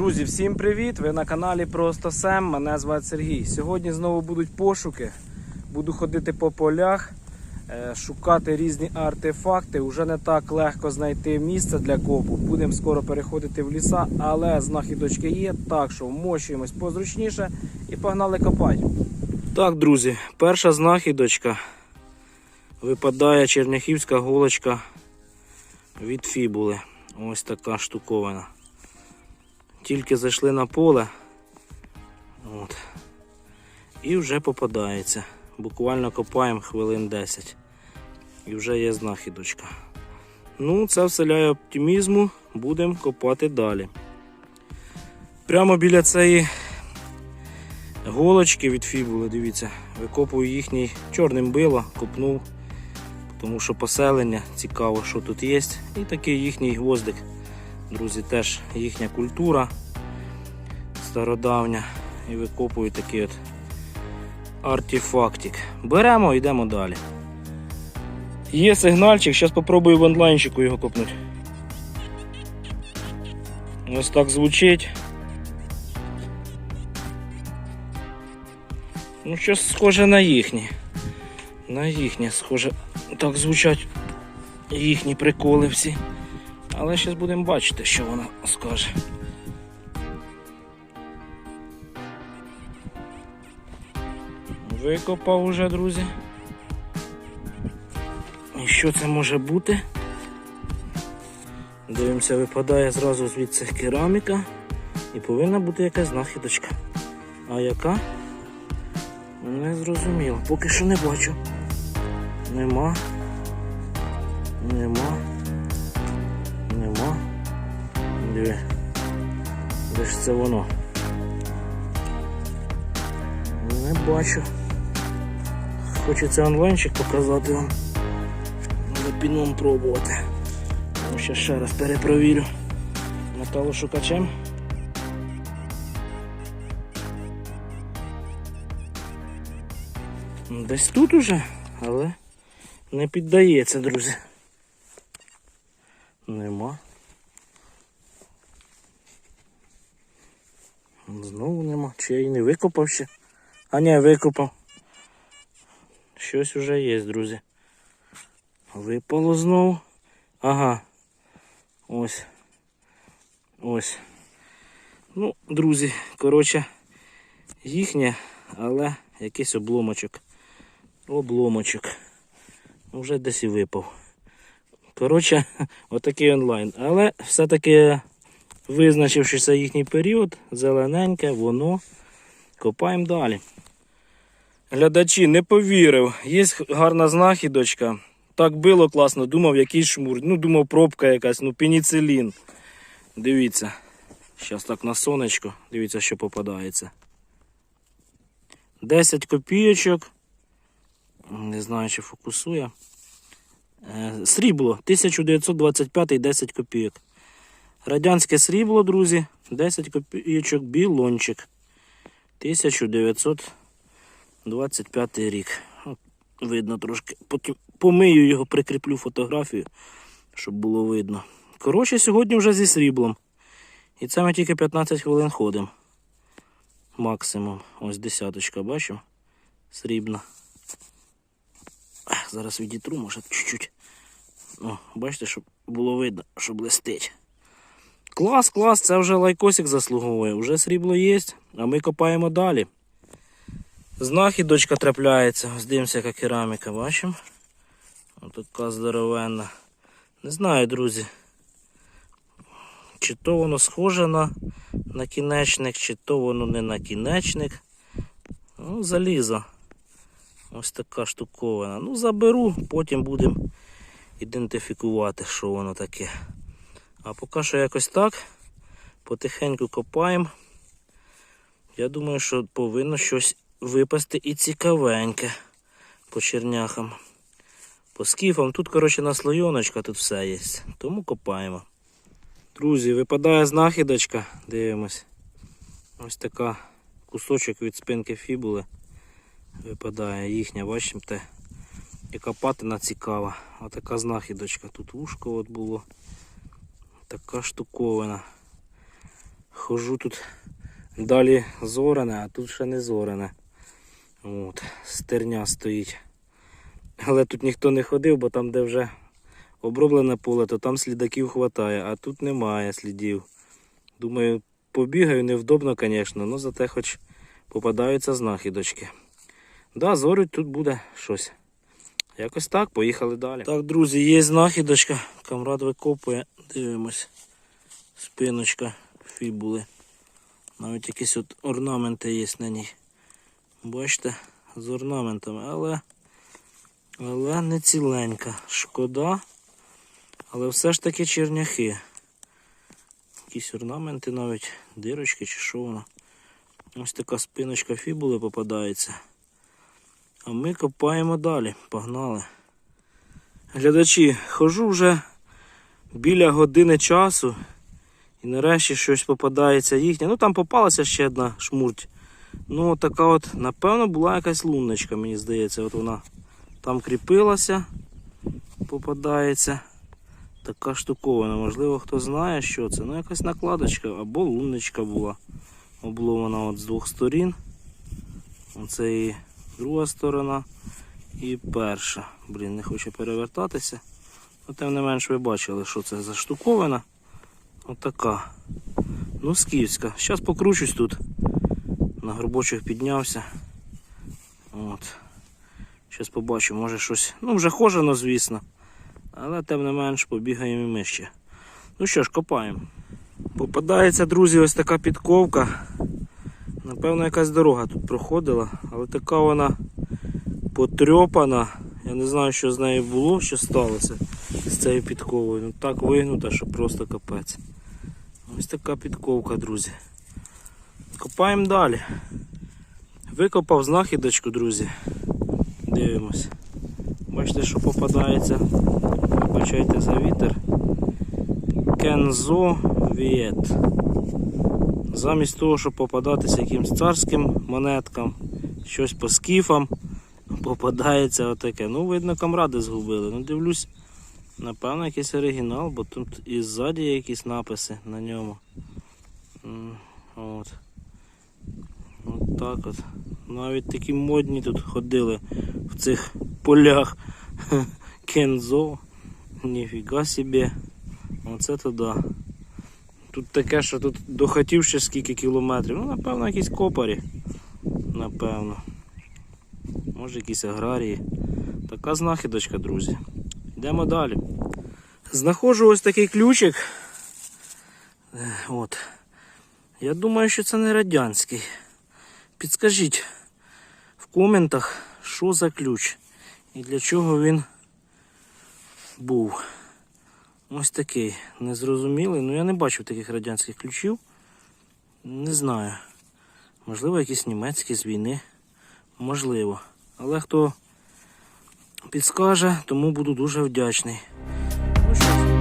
Друзі, всім привіт! Ви на каналі Просто Сем. Мене звати Сергій. Сьогодні знову будуть пошуки. Буду ходити по полях, е, шукати різні артефакти. Уже не так легко знайти місце для копу. Будемо скоро переходити в ліса, але знахідочки є, так що вмощуємось позручніше і погнали копати. Так, друзі, перша знахідочка. Випадає черняхівська голочка від фібули. Ось така штуковина. Тільки зайшли на поле. От. І вже попадається. Буквально копаємо хвилин 10. І вже є знахідочка. Ну, це вселяє оптимізму. Будемо копати далі. Прямо біля цієї голочки від фібули, дивіться, викопую їхній чорним било, копнув, тому що поселення цікаво, що тут є. І такий їхній гвоздик. Друзі, теж їхня культура стародавня. І викопують такий от артефактик. Беремо, йдемо далі. Є сигнальчик, зараз спробую в онлайнчику його копнути. Ось так звучить. Ну, щось схоже на їхні. На їхнє, схоже, так звучать їхні приколи всі. Але зараз будемо бачити, що вона скаже. Викопав уже, друзі. І що це може бути? Дивимося, випадає зразу звідси кераміка і повинна бути якась знахідочка. А яка? Не зрозуміло. Поки що не бачу. Нема. Нема. Диви. Де ж це воно? Не бачу. Хочеться онлайнчик показати вам. Треба піном пробувати. Ну, ще ще раз перепровірю. Металошукачем. Десь тут уже, але не піддається, друзі. Нема. Знову нема. Чи я її не викопав ще? А ні, викопав. Щось уже є, друзі. Випало знову. Ага. Ось. Ось. Ну, друзі, коротше, їхнє, але якийсь обломочок. Обломочок. Вже десь і випав. Коротше, отакий онлайн. Але все-таки визначившися їхній період, зелененьке, воно. Копаємо далі. Глядачі, не повірив. Є гарна знахідочка. Так було класно, думав, якийсь шмур. Ну, думав, пробка якась, ну, пеніцилін. Дивіться. Зараз так на сонечко. Дивіться, що попадається. 10 копійочок. Не знаю, чи фокусує. Е, Срібло 1925 10 копійок. Радянське срібло, друзі, 10 копійочок, білончик. 1925 рік. Видно трошки. Потім помию його, прикріплю фотографію, щоб було видно. Коротше, сьогодні вже зі сріблом. І це ми тільки 15 хвилин ходимо. Максимум. Ось десяточка, бачимо? Срібна. Зараз відітру, може, чуть-чуть. О, бачите, щоб було видно, що блистить. Клас, клас, це вже лайкосик заслуговує. Вже срібло є, а ми копаємо далі. Знахідочка трапляється. Ось Дивимося, яка кераміка, бачимо. Ось така здоровенна. Не знаю, друзі. Чи то воно схоже на накінечник, чи то воно не накінечник. Ну, залізо. Ось така штуковина. Ну, заберу, потім будемо ідентифікувати, що воно таке. А поки що якось так. Потихеньку копаємо. Я думаю, що повинно щось випасти і цікавеньке по черняхам. По скіфам. Тут, коротше, наслойоночка, тут все є. Тому копаємо. Друзі, випадає знахідочка, дивимось. Ось така кусочок від спинки фібули. Випадає їхня, бачите, яка патина цікава. Отака знахідочка. Тут вушко от було. Така штуковина. Хожу тут далі зорене, а тут ще не зорене. От, стерня стоїть. Але тут ніхто не ходив, бо там, де вже оброблене поле, то там слідаків хватає, а тут немає слідів. Думаю, побігаю невдобно, звісно, але зате хоч попадаються знахідочки. Да, зорють тут буде щось. Якось так, поїхали далі. Так, друзі, є знахідочка. Камрад викопує, дивимось. Спиночка фібули. Навіть якісь от орнаменти є на ній. Бачите, з орнаментами, але, але не ціленька. Шкода. Але все ж таки черняхи. Якісь орнаменти навіть, дирочки чи що воно. Ось така спиночка фібули попадається. А ми копаємо далі. Погнали. Глядачі, хожу вже біля години часу. І нарешті щось попадається їхнє. Ну там попалася ще одна шмурть. Ну така от, напевно, була якась луночка, мені здається. От вона там кріпилася, попадається. Така штуковина. Можливо, хто знає, що це. Ну, якась накладочка або луночка була. Обломана от з двох сторін. Оце і друга сторона і перша. Блін, не хоче перевертатися. Ну, тим не менш ви бачили, що це за штуковина. Отака. Ну, скіфська. Зараз покручусь тут. На горбочок піднявся. От. Зараз побачу, може щось. Ну, вже хожено, звісно. Але тим не менш побігаємо і ми ще. Ну що ж, копаємо. Попадається, друзі, ось така підковка. Напевно, якась дорога тут проходила, але така вона потрьопана. Я не знаю, що з нею було, що сталося з цією підковою. Ну так вигнута, що просто капець. Ось така підковка, друзі. Копаємо далі. Викопав знахідочку, друзі. Дивимось. Бачите, що попадається. Вибачайте за вітер. Кензо Вієт. Замість того, щоб попадатися якимсь царським монеткам, щось по скіфам, попадається отаке. Ну, видно, камради згубили. Ну, дивлюсь, напевно, якийсь оригінал, бо тут і ззаді є якісь написи на ньому. От. От так от. Навіть такі модні тут ходили в цих полях. Кензо. Ніфіга собі. Оце туди. Тут таке, що тут дохатів ще скільки кілометрів. Ну, напевно, якісь копарі. Напевно. Може якісь аграрії. Така знахідочка, друзі. Йдемо далі. Знаходжу ось такий ключик. Е, От. Я думаю, що це не радянський. Підскажіть в коментах, що за ключ і для чого він був. Ось такий незрозумілий. Ну я не бачив таких радянських ключів. Не знаю. Можливо, якісь німецькі з війни. Можливо. Але хто підскаже, тому буду дуже вдячний. Ну що.